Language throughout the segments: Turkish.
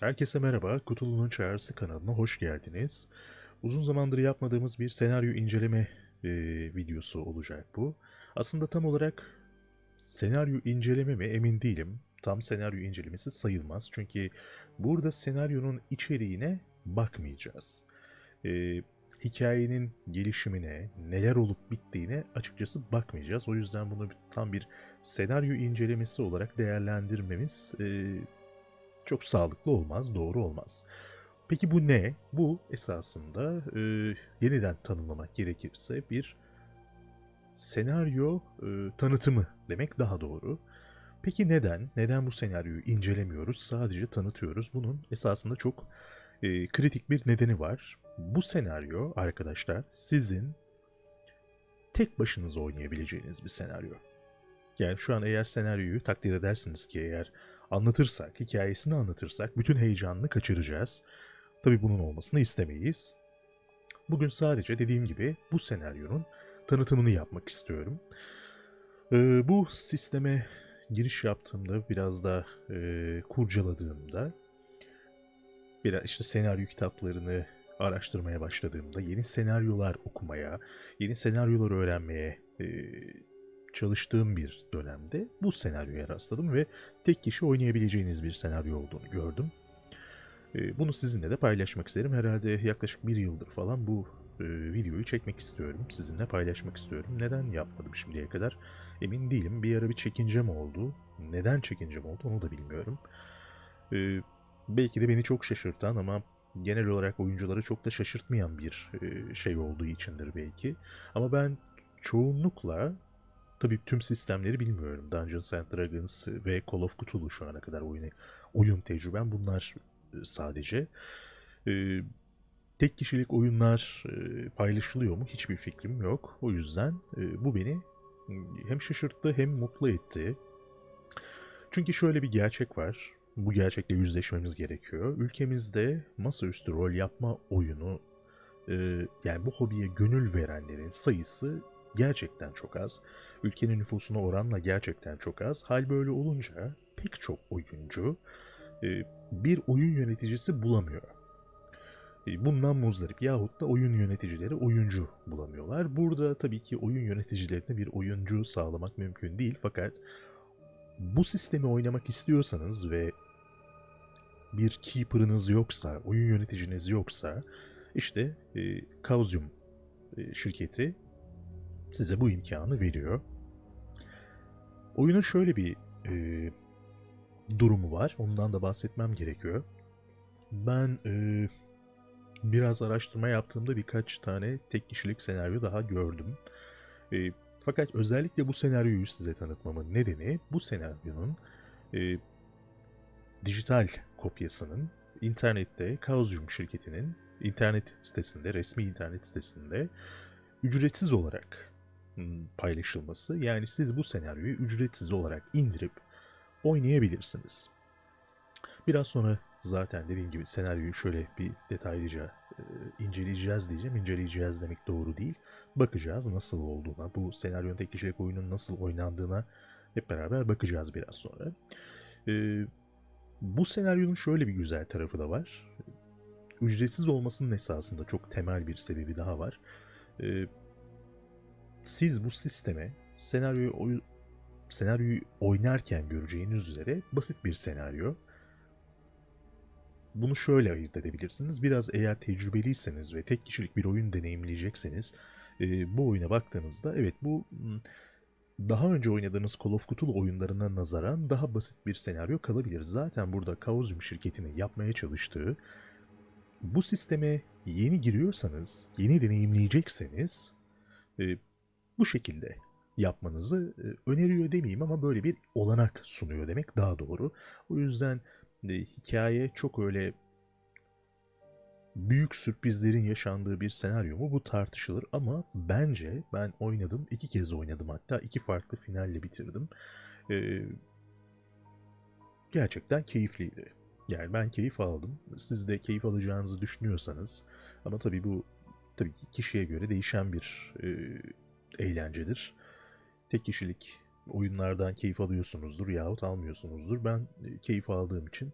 Herkese merhaba, Kutulu'nun Çağrısı kanalına hoş geldiniz. Uzun zamandır yapmadığımız bir senaryo inceleme e, videosu olacak bu. Aslında tam olarak senaryo inceleme mi emin değilim. Tam senaryo incelemesi sayılmaz. Çünkü burada senaryonun içeriğine bakmayacağız. E, hikayenin gelişimine, neler olup bittiğine açıkçası bakmayacağız. O yüzden bunu tam bir senaryo incelemesi olarak değerlendirmemiz e, çok sağlıklı olmaz, doğru olmaz. Peki bu ne? Bu esasında e, yeniden tanımlamak gerekirse bir senaryo e, tanıtımı demek daha doğru. Peki neden? Neden bu senaryoyu incelemiyoruz? Sadece tanıtıyoruz. Bunun esasında çok e, kritik bir nedeni var. Bu senaryo arkadaşlar sizin tek başınıza oynayabileceğiniz bir senaryo. Yani şu an eğer senaryoyu takdir edersiniz ki eğer anlatırsak, hikayesini anlatırsak bütün heyecanını kaçıracağız. Tabii bunun olmasını istemeyiz. Bugün sadece dediğim gibi bu senaryonun tanıtımını yapmak istiyorum. Ee, bu sisteme giriş yaptığımda, biraz da e, kurcaladığımda, biraz işte senaryo kitaplarını araştırmaya başladığımda, yeni senaryolar okumaya, yeni senaryolar öğrenmeye e, çalıştığım bir dönemde bu senaryoya rastladım ve tek kişi oynayabileceğiniz bir senaryo olduğunu gördüm. Ee, Bunu sizinle de paylaşmak isterim. Herhalde yaklaşık bir yıldır falan bu e, videoyu çekmek istiyorum. Sizinle paylaşmak istiyorum. Neden yapmadım şimdiye kadar emin değilim. Bir ara bir çekincem oldu. Neden çekincem oldu onu da bilmiyorum. Ee, Belki de beni çok şaşırtan ama genel olarak oyuncuları çok da şaşırtmayan bir e, şey olduğu içindir belki. Ama ben çoğunlukla Tabii tüm sistemleri bilmiyorum. Dungeons and Dragons ve Call of Cthulhu şu ana kadar oyunu, oyun tecrübem bunlar e, sadece. Ee, tek kişilik oyunlar e, paylaşılıyor mu hiçbir fikrim yok. O yüzden e, bu beni hem şaşırttı hem mutlu etti. Çünkü şöyle bir gerçek var. Bu gerçekle yüzleşmemiz gerekiyor. Ülkemizde masaüstü rol yapma oyunu e, yani bu hobiye gönül verenlerin sayısı gerçekten çok az. Ülkenin nüfusuna oranla gerçekten çok az. Hal böyle olunca pek çok oyuncu e, bir oyun yöneticisi bulamıyor. E, Bundan muzdarip yahut da oyun yöneticileri oyuncu bulamıyorlar. Burada tabii ki oyun yöneticilerine bir oyuncu sağlamak mümkün değil fakat bu sistemi oynamak istiyorsanız ve bir keeper'ınız yoksa, oyun yöneticiniz yoksa işte e, Kauzium e, şirketi size bu imkanı veriyor. Oyunun şöyle bir e, durumu var. Ondan da bahsetmem gerekiyor. Ben e, biraz araştırma yaptığımda birkaç tane tek kişilik senaryo daha gördüm. E, fakat özellikle bu senaryoyu size tanıtmamın nedeni bu senaryonun e, dijital kopyasının internette Kaozyum şirketinin internet sitesinde, resmi internet sitesinde ücretsiz olarak paylaşılması. Yani siz bu senaryoyu ücretsiz olarak indirip oynayabilirsiniz. Biraz sonra zaten dediğim gibi senaryoyu şöyle bir detaylıca e, inceleyeceğiz diyeceğim. İnceleyeceğiz demek doğru değil. Bakacağız nasıl olduğuna, bu senaryonun tek kişilik oyunun nasıl oynandığına hep beraber bakacağız biraz sonra. E, bu senaryonun şöyle bir güzel tarafı da var. Ücretsiz olmasının esasında çok temel bir sebebi daha var. E, siz bu sisteme senaryoyu oy- senaryoyu oynarken göreceğiniz üzere basit bir senaryo. Bunu şöyle ayırt edebilirsiniz. Biraz eğer tecrübeliyseniz ve tek kişilik bir oyun deneyimleyecekseniz e, bu oyuna baktığınızda evet bu m, daha önce oynadığınız Call of Cthulhu oyunlarına nazaran daha basit bir senaryo kalabilir. Zaten burada Chaosium şirketinin yapmaya çalıştığı bu sisteme yeni giriyorsanız, yeni deneyimleyecekseniz e, bu şekilde yapmanızı e, öneriyor demeyeyim ama böyle bir olanak sunuyor demek daha doğru. O yüzden e, hikaye çok öyle büyük sürprizlerin yaşandığı bir senaryo mu bu tartışılır ama bence ben oynadım iki kez oynadım hatta iki farklı finalle bitirdim. E, gerçekten keyifliydi. Yani ben keyif aldım. Siz de keyif alacağınızı düşünüyorsanız ama tabii bu tabii ki kişiye göre değişen bir e, eğlencedir. Tek kişilik oyunlardan keyif alıyorsunuzdur yahut almıyorsunuzdur. Ben e, keyif aldığım için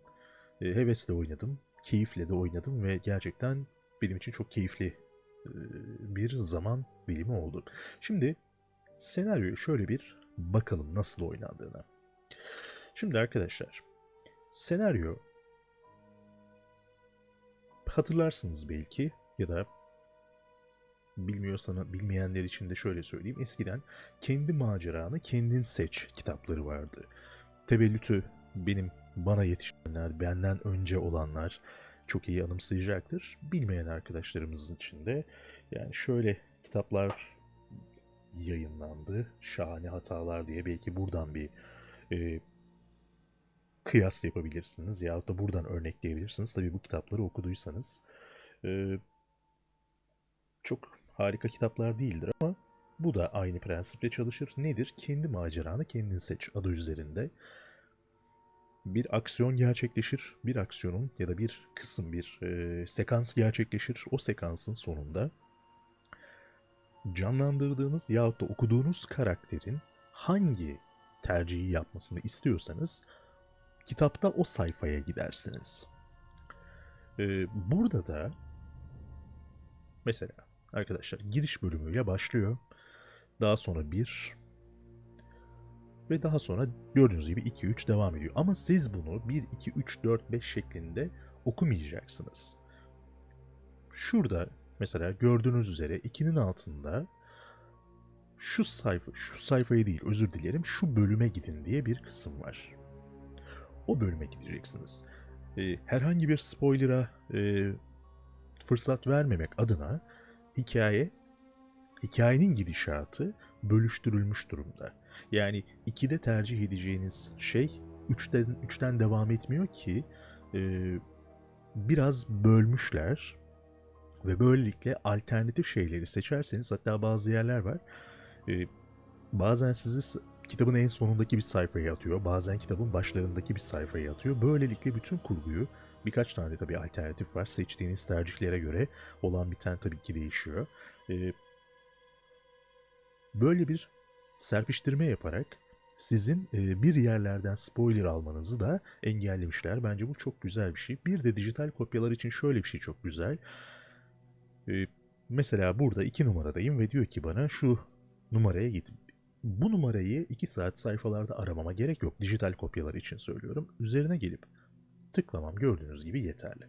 e, hevesle oynadım, keyifle de oynadım ve gerçekten benim için çok keyifli e, bir zaman dilimi oldu. Şimdi senaryoya şöyle bir bakalım nasıl oynandığına. Şimdi arkadaşlar, senaryo hatırlarsınız belki ya da bilmiyorsanız bilmeyenler için de şöyle söyleyeyim. Eskiden kendi maceranı kendin seç kitapları vardı. Tevellütü benim bana yetişenler, benden önce olanlar çok iyi anımsayacaktır. Bilmeyen arkadaşlarımızın için de yani şöyle kitaplar yayınlandı. Şahane Hatalar diye belki buradan bir e, kıyas yapabilirsiniz yahut da buradan örnekleyebilirsiniz. Tabii bu kitapları okuduysanız. E, çok harika kitaplar değildir ama bu da aynı prensiple çalışır. Nedir? Kendi maceranı kendin seç adı üzerinde. Bir aksiyon gerçekleşir. Bir aksiyonun ya da bir kısım bir e, sekans gerçekleşir. O sekansın sonunda canlandırdığınız yahut da okuduğunuz karakterin hangi tercihi yapmasını istiyorsanız kitapta o sayfaya gidersiniz. Ee, burada da mesela arkadaşlar giriş bölümüyle başlıyor. Daha sonra 1 ve daha sonra gördüğünüz gibi 2 3 devam ediyor. Ama siz bunu 1 2 3 4 5 şeklinde okumayacaksınız. Şurada mesela gördüğünüz üzere 2'nin altında şu sayfa, şu sayfayı değil özür dilerim, şu bölüme gidin diye bir kısım var. O bölüme gideceksiniz. Ee, herhangi bir spoiler'a e, fırsat vermemek adına hikaye, hikayenin gidişatı bölüştürülmüş durumda. Yani 2'de tercih edeceğiniz şey 3'ten, 3'ten devam etmiyor ki e, biraz bölmüşler ve böylelikle alternatif şeyleri seçerseniz hatta bazı yerler var. E, bazen sizi kitabın en sonundaki bir sayfaya atıyor. Bazen kitabın başlarındaki bir sayfaya atıyor. Böylelikle bütün kurguyu birkaç tane tabii alternatif var. Seçtiğiniz tercihlere göre olan biten tabii ki değişiyor. E, böyle bir serpiştirme yaparak sizin e, bir yerlerden spoiler almanızı da engellemişler. Bence bu çok güzel bir şey. Bir de dijital kopyalar için şöyle bir şey çok güzel. E, mesela burada iki numaradayım ve diyor ki bana şu numaraya git. Bu numarayı 2 saat sayfalarda aramama gerek yok. Dijital kopyalar için söylüyorum. Üzerine gelip tıklamam gördüğünüz gibi yeterli.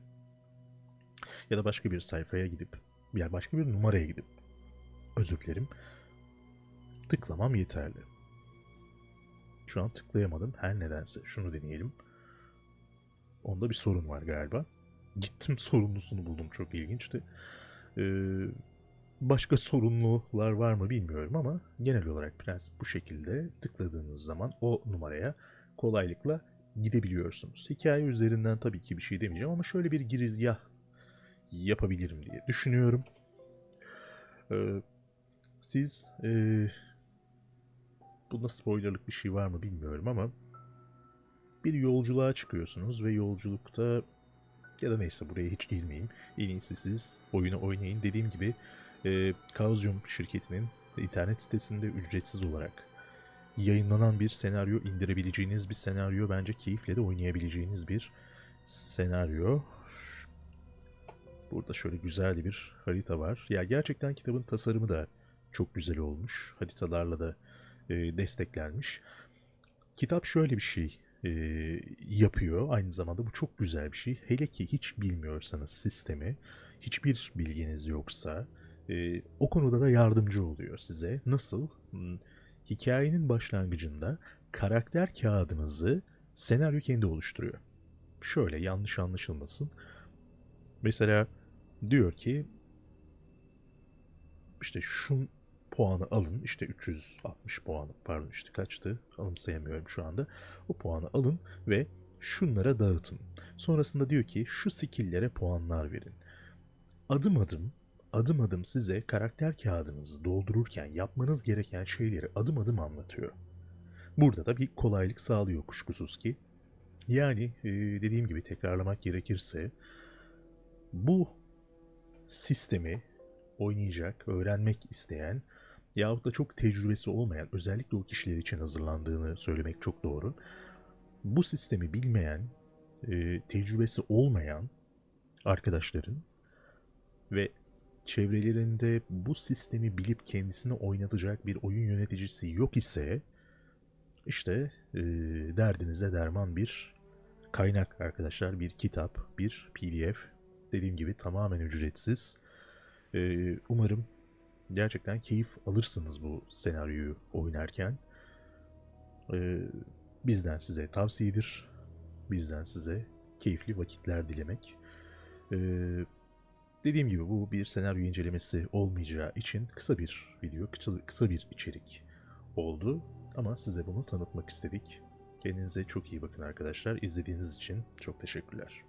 Ya da başka bir sayfaya gidip, ya başka bir numaraya gidip, özür dilerim, tıklamam yeterli. Şu an tıklayamadım. Her nedense şunu deneyelim. Onda bir sorun var galiba. Gittim sorumlusunu buldum. Çok ilginçti. Ee, başka sorunlular var mı bilmiyorum ama genel olarak prensip bu şekilde tıkladığınız zaman o numaraya kolaylıkla gidebiliyorsunuz. Hikaye üzerinden tabii ki bir şey demeyeceğim ama şöyle bir girizgah yapabilirim diye düşünüyorum. Ee, siz e, bunda spoilerlık bir şey var mı bilmiyorum ama bir yolculuğa çıkıyorsunuz ve yolculukta ya da neyse buraya hiç girmeyeyim. En iyisi siz oyunu oynayın. Dediğim gibi e, Kaozyum şirketinin internet sitesinde ücretsiz olarak yayınlanan bir senaryo, indirebileceğiniz bir senaryo, bence keyifle de oynayabileceğiniz bir senaryo. Burada şöyle güzel bir harita var. Ya gerçekten kitabın tasarımı da çok güzel olmuş. Haritalarla da e, desteklenmiş. Kitap şöyle bir şey e, yapıyor aynı zamanda. Bu çok güzel bir şey. Hele ki hiç bilmiyorsanız sistemi, hiçbir bilginiz yoksa e, o konuda da yardımcı oluyor size. Nasıl? Hikayenin başlangıcında karakter kağıdınızı senaryo kendi oluşturuyor. Şöyle yanlış anlaşılmasın. Mesela diyor ki işte şu puanı alın işte 360 puanı pardon işte kaçtı anımsayamıyorum şu anda o puanı alın ve şunlara dağıtın. Sonrasında diyor ki şu skill'lere puanlar verin. Adım adım adım adım size karakter kağıdınızı doldururken yapmanız gereken şeyleri adım adım anlatıyor. Burada da bir kolaylık sağlıyor kuşkusuz ki. Yani e, dediğim gibi tekrarlamak gerekirse bu sistemi oynayacak, öğrenmek isteyen yahut da çok tecrübesi olmayan özellikle o kişiler için hazırlandığını söylemek çok doğru. Bu sistemi bilmeyen e, tecrübesi olmayan arkadaşların ve çevrelerinde bu sistemi bilip kendisine oynatacak bir oyun yöneticisi yok ise işte e, derdinize derman bir kaynak arkadaşlar. Bir kitap, bir pdf. Dediğim gibi tamamen ücretsiz. E, umarım gerçekten keyif alırsınız bu senaryoyu oynarken. E, bizden size tavsiyedir. Bizden size keyifli vakitler dilemek. E, dediğim gibi bu bir senaryo incelemesi olmayacağı için kısa bir video, kısa, kısa bir içerik oldu. Ama size bunu tanıtmak istedik. Kendinize çok iyi bakın arkadaşlar. İzlediğiniz için çok teşekkürler.